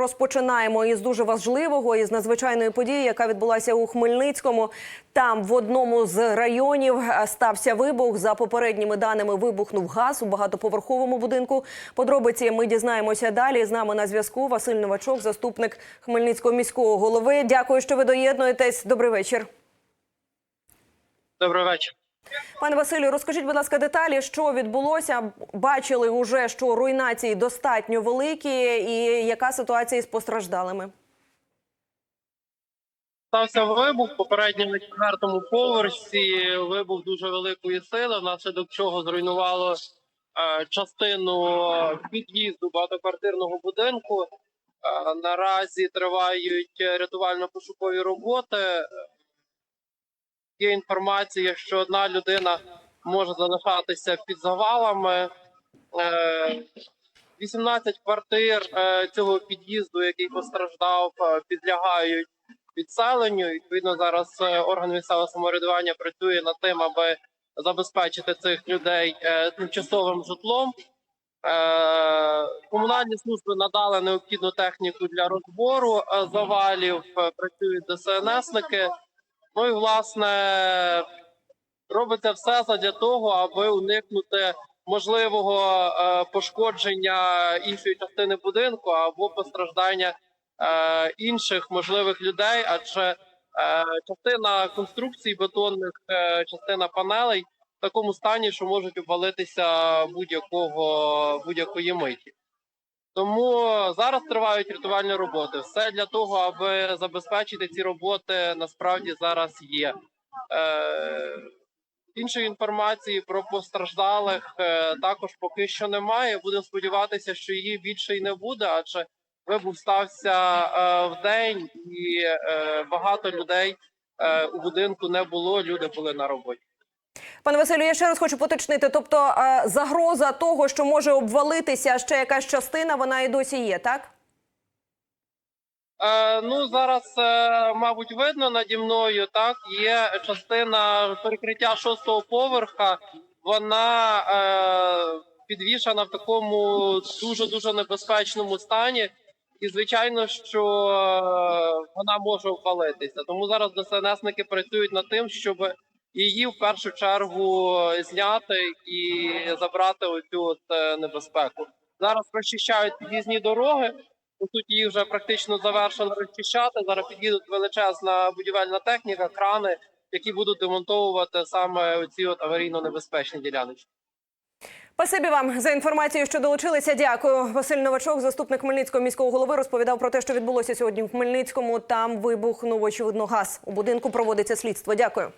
розпочинаємо із дуже важливого, із надзвичайної події, яка відбулася у Хмельницькому. Там в одному з районів е, стався вибух. За попередніми даними вибухнув газ у багатоповерховому будинку. Подробиці ми дізнаємося далі. З нами на зв'язку Василь Новачок, заступник Хмельницького міського голови. Дякую, що ви доєднуєтесь. Добрий вечір. Добрий вечір. Пане Василю, розкажіть, будь ласка, деталі, що відбулося. Бачили уже, що руйнації достатньо великі, і яка ситуація із постраждалими? Стався вибух попередньо на четвертому поверсі. Вибух дуже великої сили, внаслідок чого зруйнувало е, частину під'їзду багатоквартирного будинку. Е, наразі тривають рятувально-пошукові роботи. Є інформація, що одна людина може залишатися під завалами. Е, 18 квартир е, цього під'їзду, який постраждав, е, підлягають відселенню. Відповідно, зараз е, орган місцевого самоврядування працює над тим, аби забезпечити цих людей е, тимчасовим житлом. Е, Комунальні служби надали необхідну техніку для розбору е, завалів. е, Працюють ДСНСники. Ну і власне робиться все задля того, аби уникнути можливого е, пошкодження іншої частини будинку або постраждання е, інших можливих людей, адже е, частина конструкцій бетонних, частина панелей в такому стані, що можуть обвалитися будь-якого будь-якої миті. Тому зараз тривають рятувальні роботи. Все для того, аби забезпечити ці роботи, насправді зараз є. Е, іншої інформації про постраждалих е, також поки що немає. Будемо сподіватися, що її більше й не буде, адже вибух стався е, в день, і е, багато людей е, у будинку не було. Люди були на роботі. Пане Василю, я ще раз хочу поточнити. Тобто е, загроза того, що може обвалитися ще якась частина, вона і досі є, так? Е, ну зараз, е, мабуть, видно наді мною. Так є частина перекриття шостого поверха. Вона е, підвішана в такому дуже дуже небезпечному стані, і звичайно, що е, вона може обвалитися. Тому зараз ДСНСники працюють над тим, щоб її в першу чергу зняти і забрати оцю от е, небезпеку. Зараз розчищають під'їзні дороги. По суті, їх вже практично завершили розчищати. Зараз під'їдуть величезна будівельна техніка, крани, які будуть демонтовувати саме оці от аварійно небезпечні діляночки. Спасибі вам за інформацію, що долучилися. Дякую. Василь Новачок, заступник Хмельницького міського голови, розповідав про те, що відбулося сьогодні в Хмельницькому. Там вибухнув очевидно газ. У будинку проводиться слідство. Дякую.